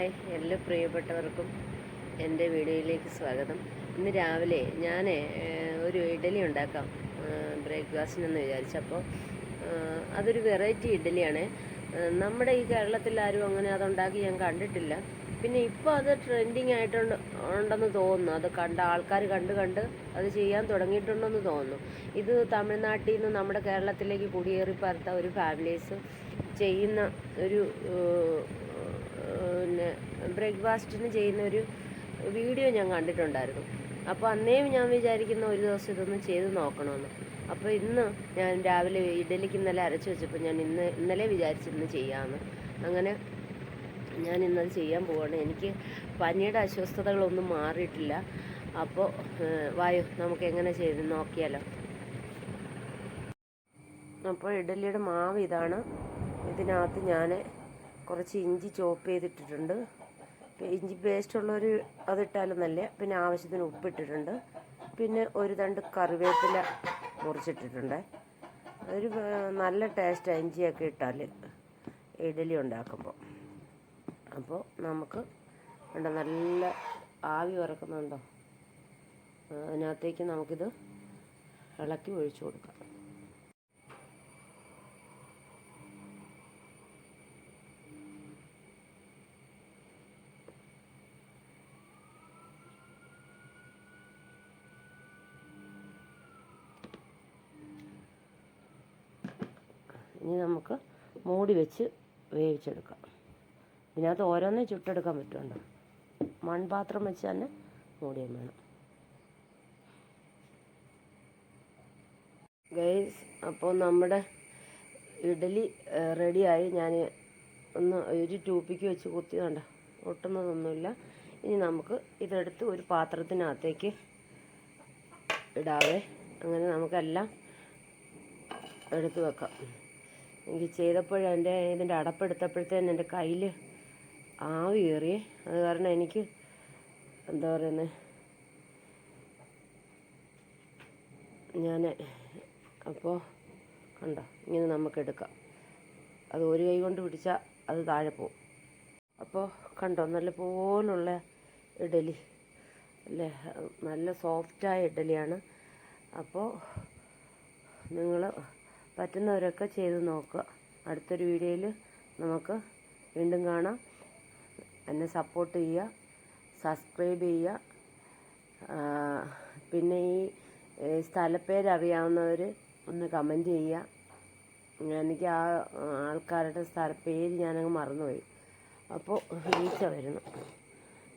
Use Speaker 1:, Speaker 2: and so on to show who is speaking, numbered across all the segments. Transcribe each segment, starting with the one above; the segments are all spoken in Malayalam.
Speaker 1: ഹായ് എല്ലാ പ്രിയപ്പെട്ടവർക്കും എന്റെ വീഡിയോയിലേക്ക് സ്വാഗതം. ഇന്ന് രാവിലെ ഞാൻ ഒരു ഇഡലി ഉണ്ടാക്കാം ബ്രേക്ക്ഫാസ്റ്റിനെന്ന് വിചാരിച്ചപ്പോൾ അതൊരു വെറൈറ്റി ഇഡലിയാണ്. നമ്മുടെ ഈ കേരളത്തിൽ ആരും അങ്ങനെ അതുണ്ടാക്കി ഞാൻ കണ്ടിട്ടില്ല. പിന്നെ ഇപ്പോൾ അത് ട്രെൻഡിങ് ആയിട്ടുണ്ട് ഉണ്ടെന്ന് തോന്നുന്നു. അത് കണ്ട ആൾക്കാർ കണ്ട് കണ്ട് അത് ചെയ്യാൻ തുടങ്ങിയിട്ടുണ്ടെന്ന് തോന്നുന്നു. ഇത് തമിഴ്നാട്ടിൽ നിന്ന് നമ്മുടെ കേരളത്തിലേക്ക് കുടിയേറി പാർത്ത ഒരു ഫാമിലീസ് ചെയ്യുന്ന ഒരു പിന്നെ ബ്രേക്ക്ഫാസ്റ്റിന് ചെയ്യുന്ന ഒരു വീഡിയോ ഞാൻ കണ്ടിട്ടുണ്ടായിരുന്നു. അപ്പോൾ അന്നേയും ഞാൻ വിചാരിക്കുന്ന ഒരു ദിവസം ഇതൊന്ന് ചെയ്ത് നോക്കണമെന്ന് അപ്പോൾ ഇന്ന് ഞാൻ രാവിലെ ഇഡലിക്ക് ഇന്നലെ അരച്ച് വെച്ചപ്പോൾ ഞാൻ ഇന്ന് ഇന്നലെ വിചാരിച്ചിരുന്ന് ചെയ്യാമെന്ന് അങ്ങനെ ഞാൻ ഇന്നത് ചെയ്യാൻ പോവാണ്. എനിക്ക് പനിയുടെ അസ്വസ്ഥതകളൊന്നും മാറിയിട്ടില്ല. അപ്പോൾ വായു നമുക്ക് എങ്ങനെ ചെയ്ത് നോക്കിയാലോ? അപ്പോൾ ഇഡലിയുടെ മാവ് ഇതാണ്. ഇതിനകത്ത് ഞാൻ കുറച്ച് ഇഞ്ചി ചോപ്പ് ചെയ്തിട്ടിട്ടുണ്ട്. ഇഞ്ചി പേസ്റ്റ് ഉള്ളൊരു അതിട്ടാലും നല്ല. പിന്നെ ആവശ്യത്തിന് ഉപ്പിട്ടിട്ടുണ്ട്. പിന്നെ ഒരു രണ്ട് കറിവേപ്പില മുറിച്ചിട്ടിട്ടുണ്ട്. ഒരു നല്ല ടേസ്റ്റ് ഇഞ്ചിയൊക്കെ ഇട്ടാൽ ഇഡലി ഉണ്ടാക്കുമ്പോൾ അപ്പോൾ നമുക്ക് വേണ്ട നല്ല ആവി വറക്കുന്നുണ്ടോ? അതിനകത്തേക്ക് നമുക്കിത് ഇളക്കി ഒഴിച്ചു കൊടുക്കാം. ഇനി നമുക്ക് മൂടി വെച്ച് വേവിച്ചെടുക്കാം. ഇതിനകത്ത് ഓരോന്നേ ചുട്ടെടുക്കാൻ പറ്റുന്നുണ്ട്. മൺപാത്രം വെച്ച് തന്നെ മൂടിയും വേണം ഗൈസ് അപ്പോൾ നമ്മുടെ ഇഡലി റെഡിയായി. ഞാൻ ഒന്ന് ഒരു ട്യൂപ്പിക്ക് വെച്ച് കുത്തിയതുണ്ട്. ഒട്ടുന്നതൊന്നുമില്ല. ഇനി നമുക്ക് ഇതെടുത്ത് ഒരു പാത്രത്തിനകത്തേക്ക് ഇടാവേ. അങ്ങനെ നമുക്കെല്ലാം എടുത്ത് വെക്കാം. എനിക്ക് ചെയ്തപ്പോഴും എന്റെ ഇതിന്റെ അടപ്പെടുത്തപ്പോഴത്തേന് എന്റെ കയ്യിൽ ആവി കയറി അത് കാരണം എനിക്ക് എന്താ പറയുന്നത് ഞാൻ അപ്പോൾ കണ്ടോ ഇങ്ങനെ നമുക്ക് എടുക്കാം. അത് ഒരു കൈ കൊണ്ട് പിടിച്ചാൽ അത് താഴെ പോവും. അപ്പോൾ കണ്ടോ നല്ല പോലുള്ള ഇഡലി അല്ലേ? നല്ല സോഫ്റ്റായ ഇഡലിയാണ്. അപ്പോൾ നിങ്ങൾ പറ്റുന്നവരൊക്കെ ചെയ്ത് നോക്കുക അടുത്തൊരു വീഡിയോയിൽ നമുക്ക് വീണ്ടും കാണാം. എന്നെ സപ്പോർട്ട് ചെയ്യുക സബ്സ്ക്രൈബ് ചെയ്യുക. പിന്നെ ഈ സ്ഥലപ്പേരറിയാവുന്നവർ ഒന്ന് കമന്റ് ചെയ്യുക. എനിക്ക് ആ ആൾക്കാരുടെ സ്ഥലപ്പേര് ഞാനങ്ങ് മറന്നുപോയി. അപ്പോൾ വീഴ്ച വരുന്നു.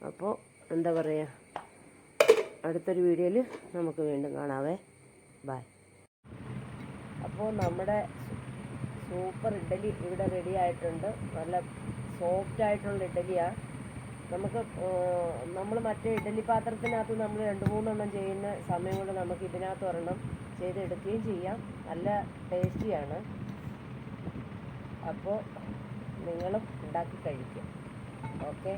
Speaker 1: അപ്പോൾ എന്താ പറയുക അടുത്തൊരു വീഡിയോയിൽ നമുക്ക് വീണ്ടും കാണാവേ. ബൈ അപ്പോൾ നമ്മുടെ സൂപ്പർ ഇഡ്ഡലി ഇവിടെ റെഡി ആയിട്ടുണ്ട്. നല്ല സോഫ്റ്റ് ആയിട്ടുള്ള ഇഡ്ഡലിയാണ് നമുക്ക് നമ്മൾ മറ്റേ ഇഡ്ഡലി പാത്രത്തിനകത്ത് നമ്മൾ രണ്ട് മൂന്നെണ്ണം ചെയ്യുന്ന സമയം കൊണ്ട് നമുക്ക് ഇതിനകത്ത് ഒരെണ്ണം ചെയ്തെടുക്കുകയും ചെയ്യാം. നല്ല ടേസ്റ്റിയാണ്. അപ്പോൾ നിങ്ങളും ഉണ്ടാക്കി കഴിക്കും ഓക്കെ?